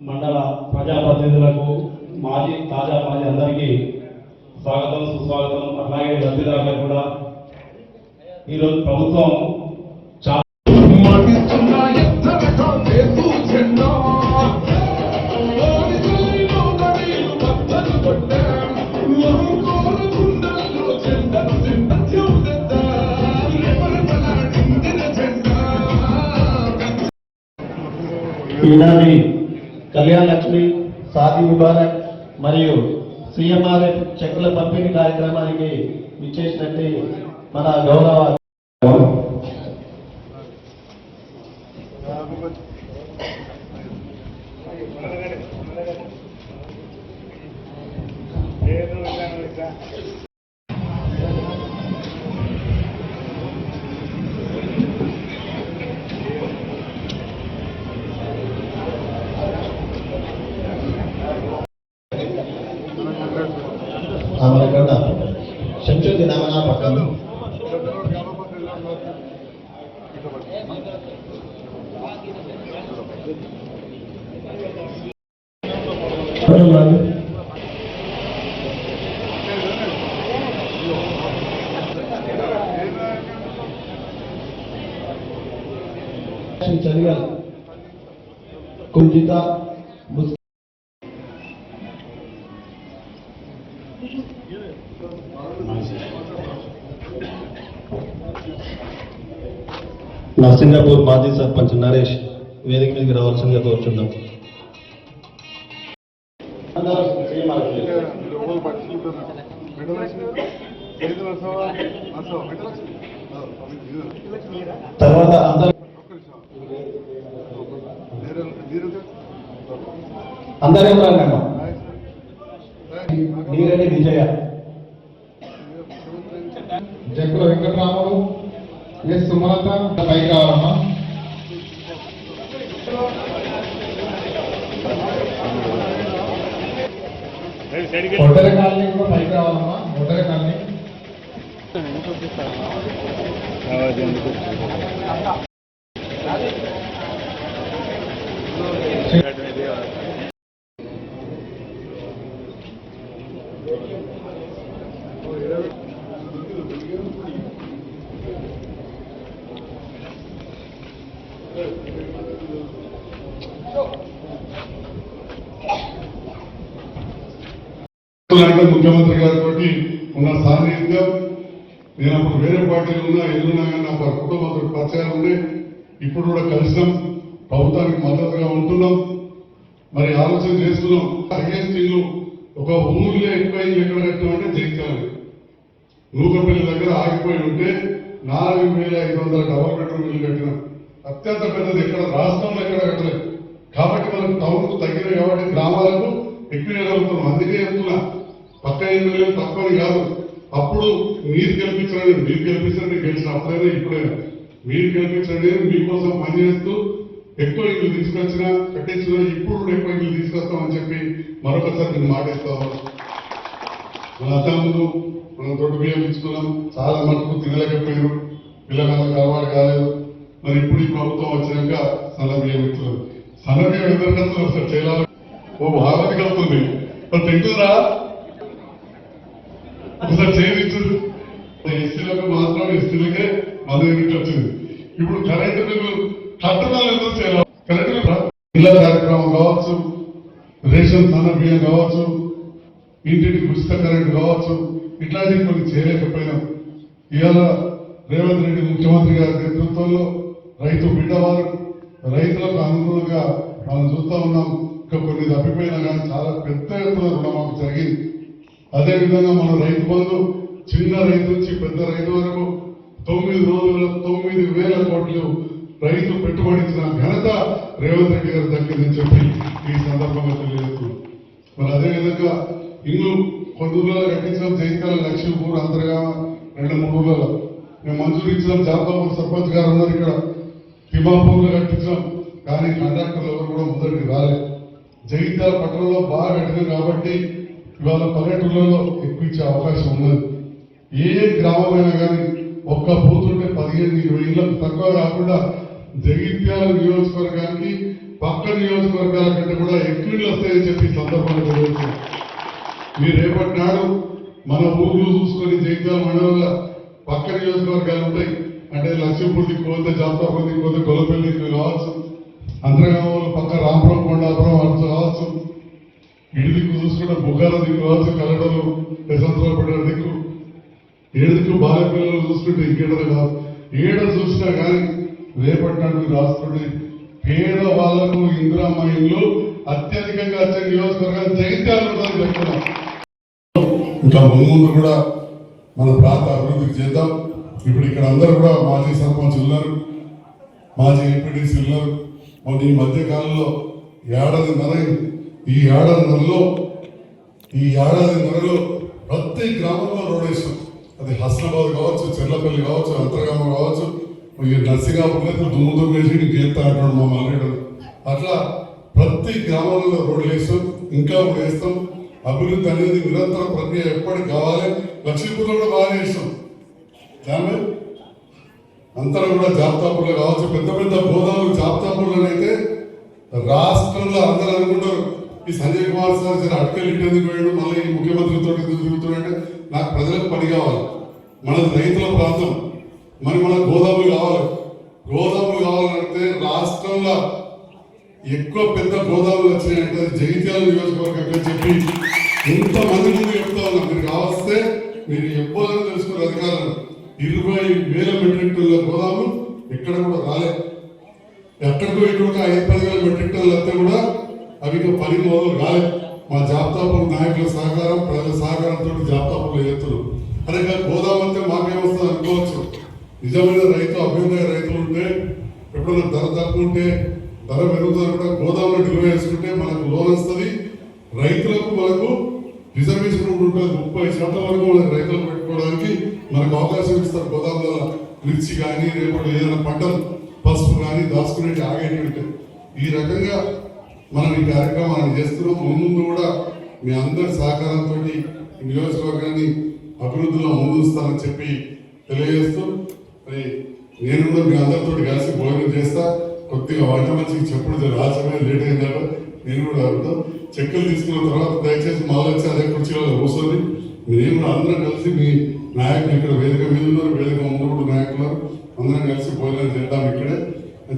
మండల ప్రజాప్రతినిధులకు మాజీ తాజా మాజీ అందరికీ స్వాగతం సుస్వాగతం. అలాగే లబ్ధిదారులకు కూడా. ఈరోజు ప్రభుత్వం ఈనాటి కళ్యాణ లక్ష్మి సాది ముబారక్ మరియు సిఎంఆర్ఎఫ్ చెక్కుల పంపిణీ కార్యక్రమానికి విచ్చేసినట్టు మన గౌరవ आम्हाला कळलं शमशोद्दीन आम्हाला पकडलं चलिया कुलजीता నర్సింగాపూర్ మాజీ సర్పంచ్ నరేష్ వేదిక మీదకి రావాల్సిందిగా కోరుచున్నాం. తర్వాత అందరూ అందరూ రండి నీరెడ్డి విజయ. జగ్గు వెంకటరాములు ఎస్ సుమలత? పైకి రావాలమ్మా. ఒడ్డర కాలనీ కూడా పైకి రావాలమ్మా. ఒడ్డర కాలనీ. అంటే ముఖ్యమంత్రి గారితో ఉన్న సాన్నిహిత్యం నేను అప్పుడు వేరే పార్టీలు ఉన్నా ఎల్లున్నా కానీ నా కుటుంబంతో పరిచయాలు ఉండే. ఇప్పుడు కూడా కలిసినాం ప్రభుత్వానికి మద్దతుగా ఉంటున్నాం. మరి ఆలోచన చేస్తున్నాం అగేన్స్ట్ ఒక ఊరిలో ఎక్కువ ఎక్కడ కట్టామంటే జయించాలి నూకపల్లి దగ్గర ఆగిపోయి ఉంటే నాలుగు వేల ఐదు వందల డబల్ బెడ్రూమ్ ఇల్లు కట్టినాం. అత్యంత పెద్దది ఎక్కడ రాష్ట్రంలో ఎక్కడ కట్టలేదు. కాబట్టి మనకు టౌన్కు తగ్గిన కాబట్టి గ్రామాలకు ఎక్కువ అందుకే చెప్తున్నా పక్క ఎమ్మెల్యే తప్పని కాదు. అప్పుడు మీరు గెలిపించండి మీరు గెలిపించండి గెలిచిన అప్పుడైనా ఇప్పుడైనా. మీరు గెలిపించండి మీకోసం పనిచేస్తూ ఎక్కువ ఇల్లు తీసుకొచ్చినా కట్టించినా ఇప్పుడు కూడా ఎక్కువ ఇల్లు తీసుకొస్తామని చెప్పి మరొకసారి నేను మాటిస్తాను మన అతను మనం దొడ్డు బియ్యం ఇచ్చుకున్నాం. చాలా మటుకు తినలేకపోయారు పిల్లలందరూ అలవాటు కాలేదు. మరి ఇప్పుడు ఈ ప్రభుత్వం వచ్చినాక సన్న బియ్యం ఇస్తున్నాం సన్న బియ్యం సార్ చేయాలి ఓ భారతి కలుతుంది మరి తింటుందా ఒకసారి చేయించు ఎస్టీలకు మాత్రం ఎస్టీలకే మన వచ్చింది. ఇప్పుడు కరెంటు బిల్లు కట్టడాలు ఎందుకు చేయాలి? Current bill? ఇళ్ళ కార్యక్రమం కావచ్చు రేషన్ సన్న బియ్యం కావచ్చు ఇంటికి ఉచిత కరెంటు కావచ్చు ఇట్లాంటివి కొన్ని చేయలేకపోయినాం. ఇవాళ రేవంత్ రెడ్డి ముఖ్యమంత్రి గారి నేతృత్వంలో రైతు బిడ్డవారు రైతులకు అనుకూలంగా మనం చూస్తా ఉన్నాం. ఇంకా కొన్ని తప్పిపోయినా కానీ చాలా పెద్ద ఎత్తున రుణమాఫీ జరిగింది. అదేవిధంగా మన రైతు బంధు చిన్న రైతు నుంచి పెద్ద రైతు వరకు తొమ్మిది రోజుల తొమ్మిది వేల కోట్లు రైతు పెట్టుబడి ఇచ్చిన ఘనత రేవంత్ రెడ్డి గారు దక్కిందని చెప్పి ఈ సందర్భంగా తెలియజేస్తున్నాం. మరి అదేవిధంగా ఇల్లు కొన్ని ఊర్లలో కట్టించడం జైత్యాల లక్ష్మీపూర్ అంతర్గా రెండు మూడు ఊర్లలో. మేము మంజూరు ఇచ్చినాం జాతపూర్ సర్పంచ్ గారు ఉన్నారు ఇక్కడ. తిమాపూర్లో కట్టించాం కానీ కండక్టర్లు ఎవరు కూడా ముందరికి రాలేదు జగిత్యాల పట్టణంలో బాగా కట్టినాం కాబట్టి ఇవాళ పల్లెటూళ్ళలో ఎక్కువ ఇచ్చే అవకాశం ఉన్నది. ఏ గ్రామమైనా కానీ ఒక్క బూత్ పదిహేను ఇరవై ఇళ్ళకు తక్కువ కాకుండా జగిత్యాల నియోజకవర్గానికి పక్క నియోజకవర్గాల కంటే కూడా ఎక్కువ ఇళ్ళు వస్తాయని చెప్పి సందర్భంగా తెలియజేస్తున్నాను మీరు రేపటి నాడు మన ఊర్లు చూసుకొని జగిత్యాల మండలంలో పక్క నియోజకవర్గాలు ఉంటాయి. అంటే లక్ష్మీపూర్తికి పోతే జాతరపూర్తికి పోతే గొల్లపల్లికి కావచ్చు అంతర్గామంలో పక్క రామపురం కొండాపురం అటు కావచ్చు ఇటు దిక్కు చూసుకుంటే బుగ్గాల దిక్కు కావచ్చు కలడలు యశవంతరావు దిక్కు. ఏడు దిక్కు బాల పిల్లలు చూసుకుంటే ఇంకేడలు కాదు. ఏడ చూసినా కానీ రేపటి రాసుకుంటే పేద వాళ్ళకు ఇందిరామ్మ ఇల్లు అత్యధికంగా వచ్చే నియోజకవర్గాలు జగిత్యాలు చెప్తున్నాం. ఇంకా ముందు కూడా మన ప్రాంత అభివృద్ధికి చేద్దాం. ఇప్పుడు ఇక్కడ అందరూ కూడా మాజీ సర్పంచ్ ఉన్నారు మాజీ ఎంపీటీసీ ఉన్నారు. మరి ఈ మధ్యకాలంలో ఏడాది నర ఈ ఏడాది నెలలో ఈ ఏడాది నెలలో ప్రతి గ్రామంలో రోడ్ వేసాం అది హస్నాబాద్ కావచ్చు చెర్లపల్లి కావచ్చు అంతర్గామం కావచ్చు ఈ నర్సింగాపూర్లో దుమ్ము దుమ్ము వేసి గీత అంటాడు మా మల్లెడు. అట్లా ప్రతి గ్రామంలో రోడ్లు వేస్తాం ఇంకా కూడా వేస్తాం. అభివృద్ధి అనేది నిరంతర ప్రక్రియ ఎప్పటికి కావాలి లక్ష్మీపూర్లో కూడా బాగా చేస్తాం. దాని అంతా కూడా జాబితాపూర్లో కావచ్చు పెద్ద పెద్ద గోదాములు జాబితాపూర్లోనైతే రాష్ట్రంలో అందరూ అనుకుంటారు ఈ సంజయ్ కుమార్ సార్ జర అటుకెళ్ళి ఇటు ఎందుకు పోయాడు? మళ్ళీ ఈ ముఖ్యమంత్రితో ఎందుకు తిరుగుతున్నాడు నాకు ప్రజలకు పని కావాలి మనది రైతుల ప్రాంతం మరి మన గోదాములు కావాలి. గోదాములు కావాలంటే రాష్ట్రంలో ఎక్కువ పెద్ద గోదాములు వచ్చినాయంటే జగిత్యాల నియోజకవర్గం చెప్పి ఎంతమంది ముందు చెప్తా ఉన్నా మీరు కావస్తే మీరు ఎవ్వాలని తెలుసుకున్న అధికారులు ఇరవై వేల మెట్రిక్ టన్నుల గోదాములు ఎక్కడ కూడా రాలే. ఎక్కడికో ఇక్కడ ఐదు పదివేల మెట్రిక్ టన్నులు వస్తే కూడా అవి ఇంకా పని మొదలు రాలే. మా జాబితాపూర్ నాయకుల సహకారం ప్రజల సహకారంతో జాబితాపూర్లో ఎత్తులు అదే కాదు గోదాము అంటే మాకేమొస్తుంది అనుకోవచ్చు. నిజమైన రైతు అభ్యుదయ రైతులు ఉంటే ఎప్పుడైనా ధర తక్కువ ఉంటే ధర పెరుగుతుంది కూడా గోదాములో డెలివరీ వేసుకుంటే మనకు లోన్ వస్తుంది. రైతులకు మనకు రిజర్వేషన్ ఉంటుంది. ముప్పై శాతం వరకు మనకు రైతులకు పెట్టుకోవడానికి మనకు అవకాశం ఇస్తారు గోదాముల మిర్చి కానీ రేపటి ఏదైనా పంటలు పసుపు కానీ దాచుకునేటి ఆగేటువంటి ఈ రకంగా మనం ఈ కార్యక్రమాన్ని చేస్తున్నాం. ముందు కూడా మీ అందరి సహకారంతో నియోజకవర్గాన్ని అభివృద్ధిలో ముందుస్తానని చెప్పి తెలియజేస్తూ మరి నేను కూడా మీ అందరితో కలిసి భోజనం చేస్తా. కొద్దిగా వంట మంచికి చెప్పుడు రాసమే లేట్ అయింది నేను కూడా అడుగుతాం. చెక్కులు తీసుకున్న తర్వాత దయచేసి మళ్ళీ వచ్చి అదే కుర్చీలో కూర్చొని మేము కూడా అందరం కలిసి మీ నాయకులు ఇక్కడ వేదిక మీద ఉన్నారు. వేదిక ముందు నాయకులు అందరం కలిసి భోజనం చేద్దాం ఇక్కడే.